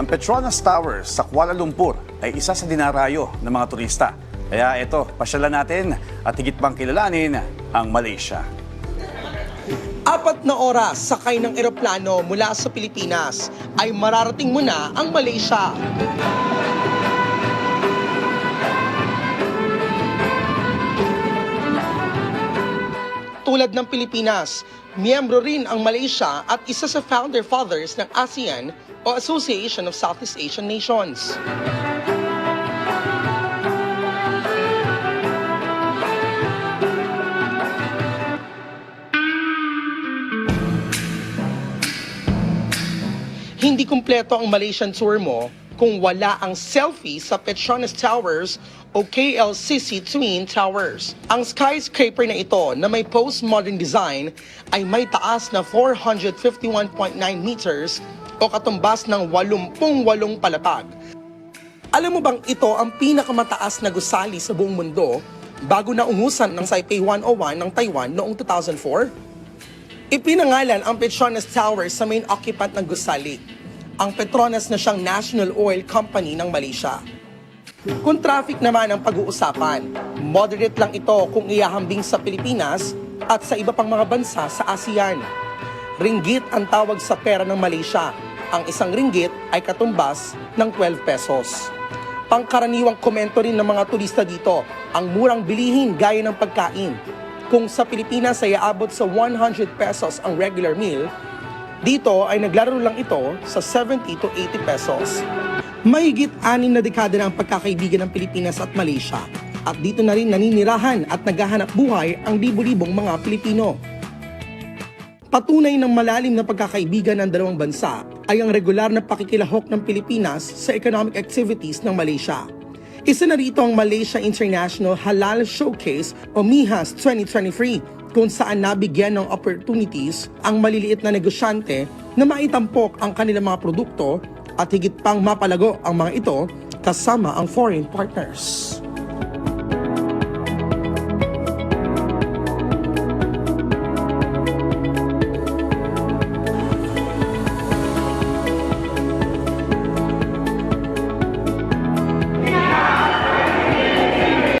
Ang Petronas Towers sa Kuala Lumpur ay isa sa dinarayo ng mga turista. Kaya ito, pasyalan natin at higit pang kilalanin ang Malaysia. Apat na oras sakay ng eroplano mula sa Pilipinas ay mararating mo na ang Malaysia. Tulad ng Pilipinas, miyembro rin ang Malaysia at isa sa founder fathers ng ASEAN o Association of Southeast Asian Nations. Hindi kumpleto ang Malaysian tour mo kung wala ang selfie sa Petronas Towers o KLCC Twin Towers. Ang skyscraper na ito na may postmodern design ay may taas na 451.9 meters o katumbas ng 88 palapag. Alam mo bang ito ang pinakamataas na gusali sa buong mundo bago na ungusan ng Taipei 101 ng Taiwan noong 2004? Ipinangalan ang Petronas Tower sa main occupant ng gusali, ang Petronas na siyang National Oil Company ng Malaysia. Kung traffic naman ang pag-uusapan, moderate lang ito kung iahambing sa Pilipinas at sa iba pang mga bansa sa ASEAN. Ringgit ang tawag sa pera ng Malaysia. Ang isang ringgit ay katumbas ng 12 pesos. Pangkaraniwang komento rin ng mga turista dito, ang murang bilihin gaya ng pagkain. Kung sa Pilipinas ay aabot sa 100 pesos ang regular meal, dito ay naglaro lang ito sa 70 to 80 pesos. Mahigit anim na dekada na ang pagkakaibigan ng Pilipinas at Malaysia. At dito na rin naninirahan at naghahanap buhay ang libo-libong mga Pilipino. Patunay ng malalim na pagkakaibigan ng dalawang bansa ay ang regular na pakikilahok ng Pilipinas sa economic activities ng Malaysia. Isa na rito ang Malaysia International Halal Showcase o MIHAS 2023 kung saan nabigyan ng opportunities ang maliliit na negosyante na maitampok ang kanilang mga produkto at higit pang mapalago ang mga ito kasama ang foreign partners.